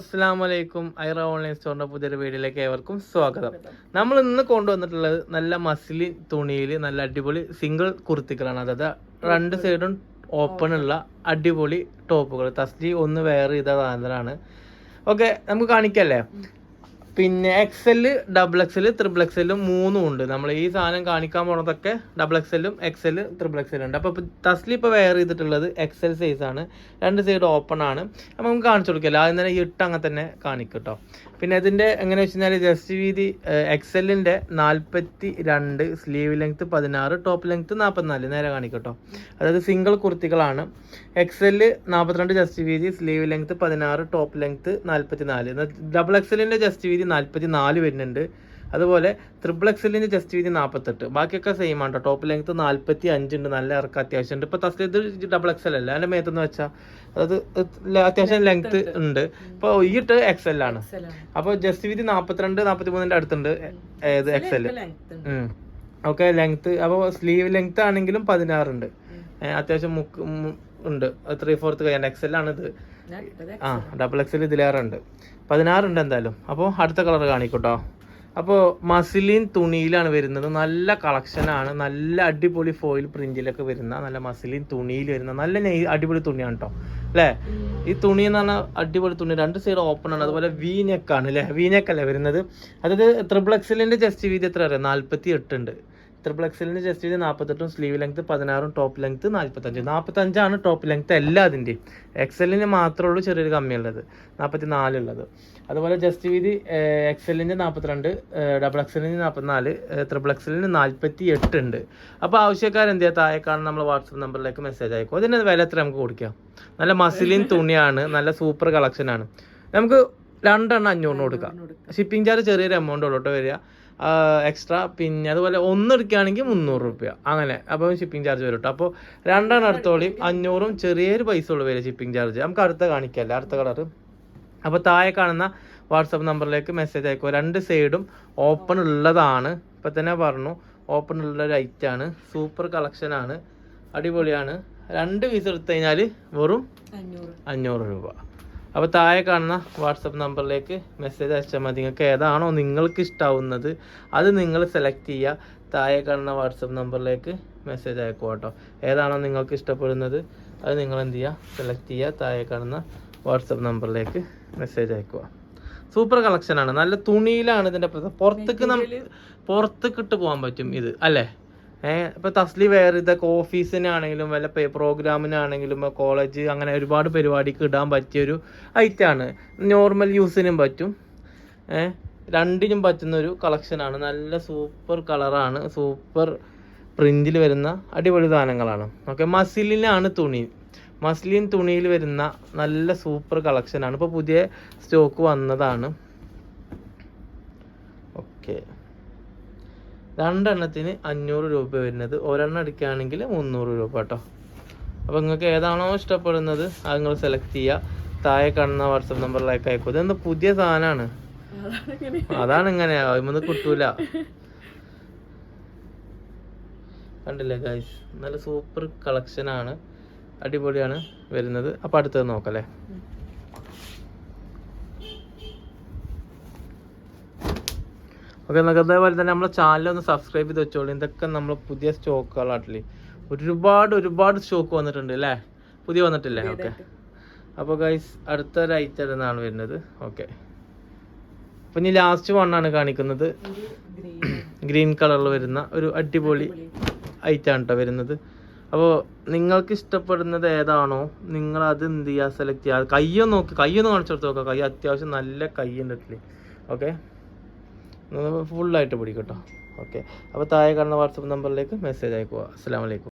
അസ്സാം വലൈക്കും ഐറ ഓൺലൈൻ സ്റ്റോറിന്റെ പുതിയൊരു വീഡിയോയിലേക്ക് ഏവർക്കും സ്വാഗതം. നമ്മൾ ഇന്ന് കൊണ്ടുവന്നിട്ടുള്ളത് നല്ല മസിലി തുണിയിൽ നല്ല അടിപൊളി സിംഗിൾ കുർത്തികളാണ്. അതായത് രണ്ട് സൈഡും ഓപ്പൺ ഉള്ള അടിപൊളി ടോപ്പുകൾ. തസ്ലി ഒന്ന് വെയർ ചെയ്ത സാധനമാണ് ഓക്കെ നമുക്ക് കാണിക്കല്ലേ? പിന്നെ എക്സെൽ ഡബിൾ എക്സൽ ത്രിബിൾ എക്സലും മൂന്നും ഉണ്ട്. നമ്മൾ ഈ സാധനം കാണിക്കാൻ പോണതൊക്കെ ഡബിൾ എക്സലും എക്സൽ ത്രിബിൾ എക്സലും ഉണ്ട്. അപ്പോൾ തസ്ലി ഇപ്പോൾ വെയർ ചെയ്തിട്ടുള്ളത് സൈസ് ആണ്. രണ്ട് സൈഡ് ഓപ്പൺ ആണ്. അപ്പോൾ നമുക്ക് കാണിച്ചു കൊടുക്കില്ല ആദ്യം തന്നെ ഇട്ട് അങ്ങനെ തന്നെ കാണിക്കും കേട്ടോ പിന്നെ ഇതിന്റെ എങ്ങനെ വെച്ച് കഴിഞ്ഞാൽ ജസ്റ്റ് വീതി എക്സലിന്റെ നാൽപ്പത്തി രണ്ട് സ്ലീവ് ലെങ്ത് പതിനാറ് ടോപ്പ് ലെങ്ത് നാൽപ്പത്തിനാല് നേരെ കാണിക്കട്ടോ. അതായത് സിംഗിൾ കുർത്തികളാണ്. എക്സൽ നാൽപ്പത്തിരണ്ട് ജസ്റ്റ് വീതി സ്ലീവ് ലെങ്ത് പതിനാറ് ടോപ്പ് ലെങ്ത് നാൽപ്പത്തി നാല് ഡബിൾ എക്സലിന്റെ ജസ്റ്റ് വീതി നാൽപ്പത്തി നാല് വരുന്നുണ്ട്. അതുപോലെ ട്രിപ്പിൾ ചെസ്റ്റ് വീതി നാൽപ്പത്തെട്ട് ബാക്കിയൊക്കെ സെയിം ആണ് കേട്ടോ ടോപ്പ് ലെങ്ത്ത് നാൽപ്പത്തി അഞ്ചുണ്ട് നല്ല ഇറക്കം അത്യാവശ്യം ഉണ്ട്. ഇപ്പോൾ തസ്ലി ഇത് ഡബിൾ എക്സൽ അല്ല? അതിന്റെ മേത്തെന്ന് വെച്ചാൽ അത് അത്യാവശ്യം ലെങ്ത്ത് ഉണ്ട്. ഇപ്പോൾ ഈ ഇട്ട് എക്സൽ ആണ്. അപ്പോൾ ജസ്റ്റ് വീതി നാൽപ്പത്തിരണ്ട് നാൽപ്പത്തി മൂന്നിന്റെ അടുത്തുണ്ട്. ഏത് എക്സൽ ഓക്കെ ലെങ്ത്ത് അപ്പോൾ സ്ലീവ് ലെങ്ത്ത് ആണെങ്കിലും പതിനാറുണ്ട് അത്യാവശ്യം മുക്ക് ഉണ്ട്. ത്രീ ഫോർത്ത് കഴിയാൻ എക്സൽ ആണ് ഇത് ആ ഡബിൾ എക്സൽ ഇതിലേറെ ഉണ്ട് പതിനാറുണ്ട് എന്തായാലും. അപ്പോൾ അടുത്ത കളർ കാണിക്കോട്ടോ. അപ്പോൾ മസിലിൻ തുണിയിലാണ് വരുന്നത്. നല്ല കളക്ഷനാണ് നല്ല അടിപൊളി ഫോയിൽ പ്രിന്റിലൊക്കെ വരുന്ന നല്ല മസിലിൻ തുണിയിൽ വരുന്ന നല്ല നെയ് അടിപൊളി തുണിയാണ് കേട്ടോ അല്ലേ? ഈ തുണി എന്ന് പറഞ്ഞാൽ അടിപൊളി തുണി. രണ്ട് സൈഡ് ഓപ്പൺ ആണ്. അതുപോലെ വി നെക്ക് ആണ് അല്ലേ? വി നെക്ക് അല്ലേ വരുന്നത്? അതായത് ത്രിബിൾ എക്സലിന്റെ ജസ്റ്റ് വീതി എത്ര അറിയാം? നാൽപ്പത്തി എട്ട് ഉണ്ട് എക്സലിന് ജസ്റ്റ് ഇത് നാൽപ്പത്തെട്ടും സ്ലീവ് ലെങ്ത് പതിനാറും ടോപ്പ് ലെങ്ത് നാൽപ്പത്തഞ്ച് നാൽപ്പത്തഞ്ചാണ് ടോപ്പ് ലെങ്ത് എല്ലാതിന്റെയും എക്സലിന് മാത്രമേ ഉള്ളൂ ചെറിയൊരു കമ്മിയുള്ളത്. നാൽപ്പത്തി നാലുള്ളത് അതുപോലെ ജസ്റ്റ് വീതി എക്സലിന് നാൽപ്പത്തിരണ്ട് ഡബിൾ എക്സലിന് നാൽപ്പത്തിനാല് ത്രിപിൾ എക്സലിന് നാൽപ്പത്തി എട്ട് ഉണ്ട്. അപ്പോൾ ആവശ്യക്കാർ എന്ത് ചെയ്യുക താഴെ കാണുന്ന നമ്മൾ വാട്സപ്പ് നമ്പറിലേക്ക് മെസ്സേജ് അയക്കും. അതിന് വില എത്ര നമുക്ക് കൊടുക്കാം? നല്ല മസിലിൻ തുണിയാണ് നല്ല സൂപ്പർ കളക്ഷനാണ് നമുക്ക് രണ്ടെണ്ണം അഞ്ഞൂറിന് കൊടുക്കാം. ഷിപ്പിംഗ് ചാർജ് ചെറിയൊരു എമൗണ്ട് ഉള്ളൂ കേട്ടോ വരിക. എക്സ്ട്രാ പിന്നെ അതുപോലെ ഒന്ന് എടുക്കുകയാണെങ്കിൽ മുന്നൂറ് റുപ്യ. അങ്ങനെ. അപ്പം ഷിപ്പിംഗ് ചാർജ് വരും കേട്ടോ. അപ്പോൾ രണ്ടെണ്ണം അടുത്തോളി അഞ്ഞൂറും ചെറിയൊരു പൈസ ഉള്ളു വരിക ഷിപ്പിംഗ് ചാർജ് നമുക്ക് അടുത്ത കാണിക്കല്ലേ അടുത്ത കളർ അപ്പോൾ താഴെ കാണുന്ന വാട്സപ്പ് നമ്പറിലേക്ക് മെസ്സേജ് അയക്കുക. രണ്ട് സൈഡും ഓപ്പൺ ഉള്ളതാണ്. ഇപ്പം തന്നെ പറഞ്ഞു ഓപ്പൺ ഉള്ള ഒരു ഐറ്റാണ് സൂപ്പർ കളക്ഷനാണ് അടിപൊളിയാണ്. രണ്ട് പീസ് എടുത്തു കഴിഞ്ഞാൽ വെറും അഞ്ഞൂറ് രൂപ. അപ്പോൾ താഴെ കാണുന്ന വാട്സപ്പ് നമ്പറിലേക്ക് മെസ്സേജ് അയച്ചാൽ മതി. നിങ്ങൾക്ക് ഏതാണോ നിങ്ങൾക്ക് ഇഷ്ടാവുന്നത് അത് നിങ്ങൾ സെലക്ട് ചെയ്യുക. താഴെ കാണുന്ന വാട്സപ്പ് നമ്പറിലേക്ക് മെസ്സേജ് അയക്കുക കേട്ടോ. ഏതാണോ നിങ്ങൾക്ക് ഇഷ്ടപ്പെടുന്നത് അത് നിങ്ങൾ എന്ത് ചെയ്യുക? സെലക്ട് ചെയ്യുക. താഴെ കാണുന്ന വാട്സപ്പ് നമ്പറിലേക്ക് മെസ്സേജ് അയക്കുക. സൂപ്പർ കളക്ഷനാണ് നല്ല തുണിയിലാണ് ഇതിന്റെ പുറത്തേക്ക് നമ്മൾ പുറത്തേക്ക് ഇട്ട് പോകാൻ പറ്റും ഇത് അല്ലേ? ഏഹ് ഇപ്പൊ തസ്ലി വേറെ ഇതൊക്കെ ഓഫീസിനാണെങ്കിലും വല്ല പ്രോഗ്രാമിനാണെങ്കിലും കോളേജ് അങ്ങനെ ഒരുപാട് പരിപാടിക്ക് ഇടാൻ പറ്റിയൊരു ഐറ്റാണ് നോർമൽ യൂസിനും പറ്റും. ഏഹ് രണ്ടിനും പറ്റുന്ന ഒരു കളക്ഷനാണ് നല്ല സൂപ്പർ കളറാണ് സൂപ്പർ പ്രിന്റിൽ വരുന്ന അടിപൊളി സാധനങ്ങളാണ്. ഓക്കെ മസിലിനാണ് തുണി. മസ്ലിൻ തുണിയിൽ വരുന്ന നല്ല സൂപ്പർ കളക്ഷനാണ് ഇപ്പോൾ പുതിയ സ്റ്റോക്ക് വന്നതാണ്. ഓക്കെ രണ്ടെണ്ണത്തിന് അഞ്ഞൂറ് രൂപ വരുന്നത്. ഒരെണ്ണം എടുക്കുകയാണെങ്കിൽ മുന്നൂറ് രൂപ കേട്ടോ. അപ്പോൾ നിങ്ങൾക്ക് ഏതാണോ ഇഷ്ടപ്പെടുന്നത് അത് നിങ്ങൾ സെലക്ട് ചെയ്യുക. താഴെ കാണുന്ന വാട്സപ്പ് നമ്പറിലേക്ക് അയക്കും ഇതെന്താ പുതിയ സാധനമാണ്? അതാണ് ഇങ്ങനെ അതിമൊന്നും കിട്ടൂല. കണ്ടില്ലേ ഗൈസ് നല്ല സൂപ്പർ കളക്ഷനാണ് അടിപൊളിയാണ് വരുന്നത്. അപ്പോൾ അടുത്തത് നോക്കല്ലേ? ഓക്കെ നമുക്ക് അതേപോലെ തന്നെ നമ്മളെ ചാനൽ ഒന്ന് സബ്സ്ക്രൈബ് ചെയ്ത് വെച്ചോളൂ. ഇതൊക്കെ നമ്മൾ പുതിയ സ്റ്റോക്കുകളാട്ടില്ലേ ഒരുപാട് ഒരുപാട് സ്റ്റോക്ക് വന്നിട്ടുണ്ട് അല്ലേ പുതിയ വന്നിട്ടില്ലേ? ഓക്കെ അപ്പോൾ ഗൈസ് അടുത്തൊരു ഐറ്റം എന്നാണ് വരുന്നത്. ഓക്കെ അപ്പം ഇനി ലാസ്റ്റ് വണ്ണാണ് കാണിക്കുന്നത്. ഗ്രീൻ കളറിൽ വരുന്ന ഒരു അടിപൊളി ഐറ്റാണ് കേട്ടോ വരുന്നത്. അപ്പോൾ നിങ്ങൾക്ക് ഇഷ്ടപ്പെടുന്നത് ഏതാണോ നിങ്ങൾ അത് എന്ത് ചെയ്യുക സെലക്ട് ചെയ്യുക കയ്യൊന്ന് നോക്കി. കയ്യൊന്ന് കാണിച്ചു കൊടുത്ത് നോക്കുക കൈ അത്യാവശ്യം നല്ല കൈ ഉണ്ടല്ലേ ഓക്കെ ഫുള്ളായിട്ട് പിടിക്കട്ടോ ഓക്കെ അപ്പോൾ താഴെ കാണുന്ന വാട്സപ്പ് നമ്പറിലേക്ക് മെസ്സേജ് അയക്കുക. അസ്സാം വലൈക്കും